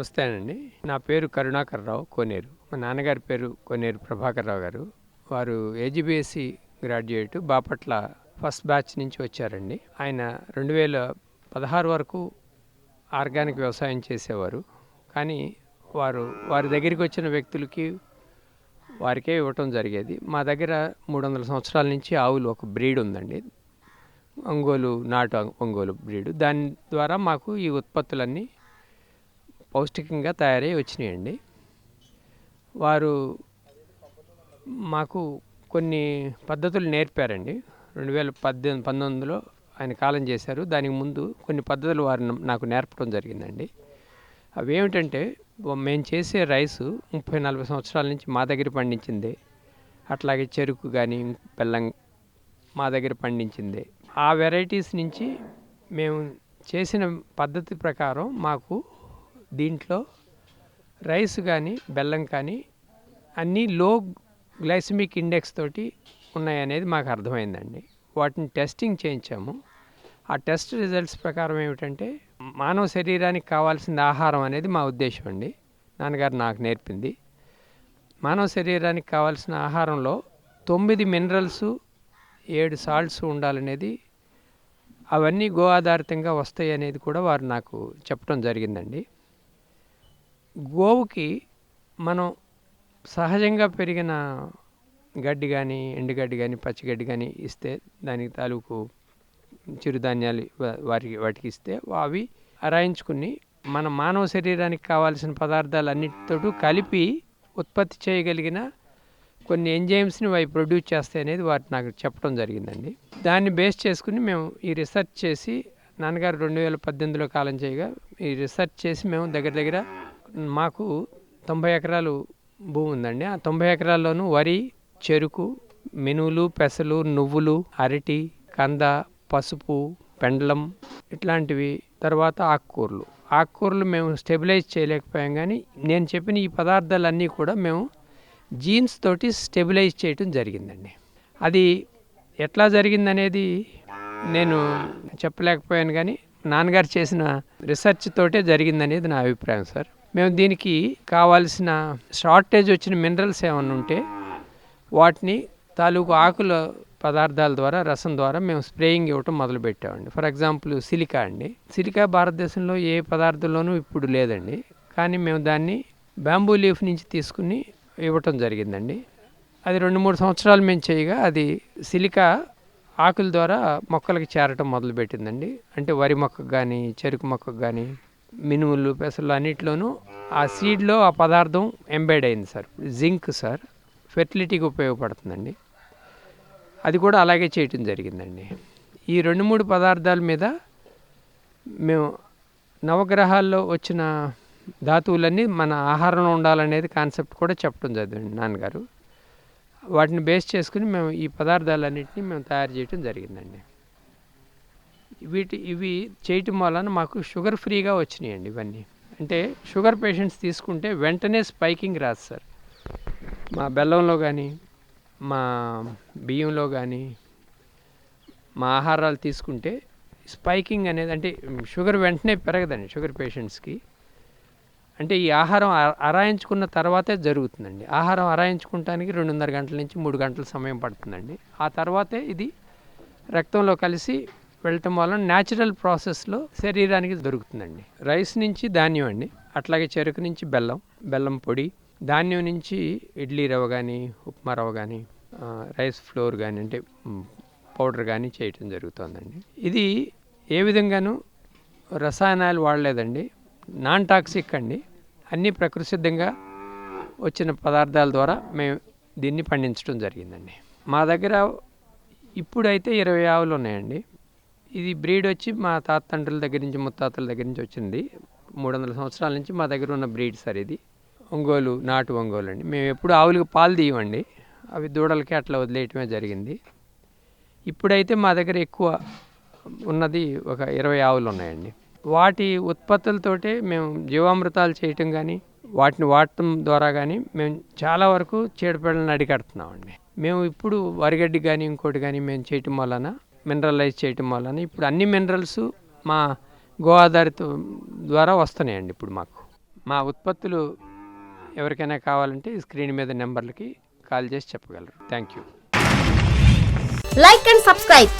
నమస్తే అండి నా పేరు కరుణాకర్ రావు కోనేరు. మా నాన్నగారి పేరు కోనేరు ప్రభాకర్ రావు గారు. వారు AG BSc graduate Bapatla first batch నుంచి వచ్చారండి. ఆయన రెండు వేల పదహారు వరకు ఆర్గానిక్ వ్యవసాయం చేసేవారు. కానీ వారు వారి దగ్గరికి వచ్చిన వ్యక్తులకి వారికే ఇవ్వటం జరిగేది. మా దగ్గర మూడు వందల సంవత్సరాల నుంచి ఆవులు ఒక బ్రీడ్ ఉందండి. ఒంగోలు నాటు ఒంగోలు బ్రీడ్. దాని ద్వారా మాకు ఈ ఉత్పత్తులన్నీ పౌష్టికంగా తయారై వచ్చినాయండి. వారు మాకు కొన్ని పద్ధతులు నేర్పారండి. రెండు వేల పద్దెనిమిది పంతొమ్మిదిలో ఆయన కాలం చేశారు. దానికి ముందు కొన్ని పద్ధతులు వారు నాకు నేర్పడం జరిగిందండి. అవి ఏమిటంటే మేము చేసే రైసు ముప్పై నలభై సంవత్సరాల నుంచి మా దగ్గర పండించింది. అట్లాగే చెరుకు కానీ బెల్లం మా దగ్గర పండించింది. ఆ వెరైటీస్ నుంచి మేము చేసిన పద్ధతి ప్రకారం మాకు దీంట్లో రైస్ కానీ బెల్లం కానీ అన్నీ లో గ్లైసమిక్ ఇండెక్స్ తోటి ఉన్నాయనేది మాకు అర్థమైందండి. వాటిని టెస్టింగ్ చేయించాము. ఆ టెస్ట్ రిజల్ట్స్ ప్రకారం ఏమిటంటే మానవ శరీరానికి కావాల్సిన ఆహారం అనేది మా ఉద్దేశం అండి. నాన్నగారు నాకు నేర్పింది. మానవ శరీరానికి కావాల్సిన ఆహారంలో తొమ్మిది మినరల్స్ ఏడు సాల్ట్స్ ఉండాలనేది అవన్నీ గో ఆధారితంగా వస్తాయి అనేది కూడా వారు నాకు చెప్పడం జరిగిందండి. గోవుకి మనం సహజంగా పెరిగిన గడ్డి కానీ ఎండుగడ్డి కానీ పచ్చిగడ్డి కానీ ఇస్తే దానికి తాలూకు చిరుధాన్యాలు వారికి వాటికి ఇస్తే అవి అరాయించుకుని మన మానవ శరీరానికి కావాల్సిన పదార్థాలు అన్నిటితో కలిపి ఉత్పత్తి చేయగలిగిన కొన్ని ఎంజైమ్స్ని అవి ప్రొడ్యూస్ చేస్తాయి అనేది వాటి నాకు చెప్పడం జరిగిందండి. దాన్ని బేస్ చేసుకుని మేము ఈ రీసెర్చ్ చేసి నాన్నగారు రెండు వేల పద్దెనిమిదిలో కాలం చేయగా ఈ రీసెర్చ్ చేసి మేము దగ్గర దగ్గర మాకు తొంభై ఎకరాలు భూమి ఉందండి. ఆ తొంభై ఎకరాల్లోనూ వరి చెరుకు మినువులు పెసలు నువ్వులు అరటి కంద పసుపు పెండలం ఇట్లాంటివి తర్వాత ఆకుకూరలు. ఆకుకూరలు మేము స్టెబిలైజ్ చేయలేకపోయాం కానీ నేను చెప్పిన ఈ పదార్థాలన్నీ కూడా మేము జీన్స్ తోటి స్టెబిలైజ్ చేయటం జరిగిందండి. అది ఎట్లా జరిగిందనేది నేను చెప్పలేకపోయాను కానీ నాన్నగారు చేసిన రీసెర్చ్ తోటే జరిగిందనేది నా అభిప్రాయం సార్. మేము దీనికి కావాల్సిన షార్టేజ్ వచ్చిన మినరల్స్ ఏమైనా ఉంటే వాటిని తాలూకు ఆకుల పదార్థాల ద్వారా రసం ద్వారా మేము స్ప్రేయింగ్ ఇవ్వటం మొదలుపెట్టామండి. ఫర్ ఎగ్జాంపుల్ సిలికా అండి. సిలికా భారతదేశంలో ఏ పదార్థంలోనూ ఇప్పుడు లేదండి. కానీ మేము దాన్ని బ్యాంబూ లీఫ్ నుంచి తీసుకుని ఇవ్వటం జరిగిందండి. అది రెండు మూడు సంవత్సరాలు మేము చేయగా అది సిలికా ఆకుల ద్వారా మొక్కలకి చేరటం మొదలుపెట్టిందండి. అంటే వరి మొక్కకు కానీ చెరుకు మొక్కకు కానీ మినుములు పెసలు అన్నిట్లోనూ ఆ సీడ్లో ఆ పదార్థం ఎంబెడ్ అయింది సార్. Zinc sir. ఫెర్టిలిటీకి ఉపయోగపడుతుందండి. అది కూడా అలాగే చేయటం జరిగిందండి. ఈ రెండు మూడు పదార్థాల మీద మేము నవగ్రహాల్లో వచ్చిన ధాతువులన్నీ మన ఆహారంలో ఉండాలనేది కాన్సెప్ట్ కూడా చెప్పడం జరిగింది నాన్నగారు. వాటిని బేస్ చేసుకుని మేము ఈ పదార్థాలన్నింటినీ మేము తయారు చేయటం జరిగిందండి. వీటి ఇవి చేయటం వలన మాకు షుగర్ ఫ్రీగా వచ్చినాయండి ఇవన్నీ. అంటే షుగర్ పేషెంట్స్ తీసుకుంటే వెంటనే స్పైకింగ్ రాదు సార్. మా బెల్లంలో కానీ మా బియ్యంలో కానీ మా ఆహారాలు తీసుకుంటే స్పైకింగ్ అనేది అంటే షుగర్ వెంటనే పెరగదండి షుగర్ పేషెంట్స్కి. అంటే ఈ ఆహారం అరాయించుకున్న తర్వాతే జరుగుతుందండి. ఆహారం అరాయించుకుంటానికి రెండున్నర గంటల నుంచి మూడు గంటల సమయం పడుతుందండి. ఆ తర్వాతే ఇది రక్తంలో కలిసి వెళ్ళటం వలన న్యాచురల్ ప్రాసెస్లో శరీరానికి దొరుకుతుందండి. రైస్ నుంచి ధాన్యం అండి. అట్లాగే చెరుకు నుంచి బెల్లం బెల్లం పొడి ధాన్యం నుంచి ఇడ్లీ రవ్వ కానీ ఉప్మా రవ్వ కానీ రైస్ ఫ్లోర్ కానీ అంటే పౌడర్ కానీ చేయటం జరుగుతుందండి. ఇది ఏ విధంగానూ రసాయనాలు వాడలేదండి. నాన్ టాక్సిక్ అండి. అన్నీ ప్రకృతి సిద్ధంగా వచ్చిన పదార్థాల ద్వారా మేము దీన్ని పండించడం జరిగిందండి. మా దగ్గర ఇప్పుడైతే ఇరవై ఆవులు ఉన్నాయండి. ఇది బ్రీడ్ వచ్చి మా తాత తండ్రుల దగ్గర నుంచి ముత్తాతల దగ్గర నుంచి వచ్చింది. మూడు వందల సంవత్సరాల నుంచి మా దగ్గర ఉన్న బ్రీడ్ సార్ ఇది. ఒంగోలు నాటు ఒంగోలు అండి. మేము ఎప్పుడు ఆవులకు పాలు తీయమండి. అవి దూడలకి అట్లా వదిలేయటమే జరిగింది. ఇప్పుడైతే మా దగ్గర ఎక్కువ ఉన్నది ఒక ఇరవై ఆవులు ఉన్నాయండి. వాటి ఉత్పత్తులతోటే మేము జీవామృతాలు చేయటం కానీ వాటిని వాడటం ద్వారా కానీ మేము చాలా వరకు చీడపీడలను అడిగడుతున్నామండి. మేము ఇప్పుడు వరిగడ్డి కానీ ఇంకోటి కానీ మేము చేయటం వలన మినరలైజ్ చేయటం వలన ఇప్పుడు అన్ని మినరల్స్ మా గో ఆధారిత ద్వారా వస్తున్నాయండి ఇప్పుడు మాకు. మా ఉత్పత్తులు ఎవరికైనా కావాలంటే స్క్రీన్ మీద నెంబర్లకి కాల్ చేసి చెప్పగలరు. Thank you. Like and subscribe.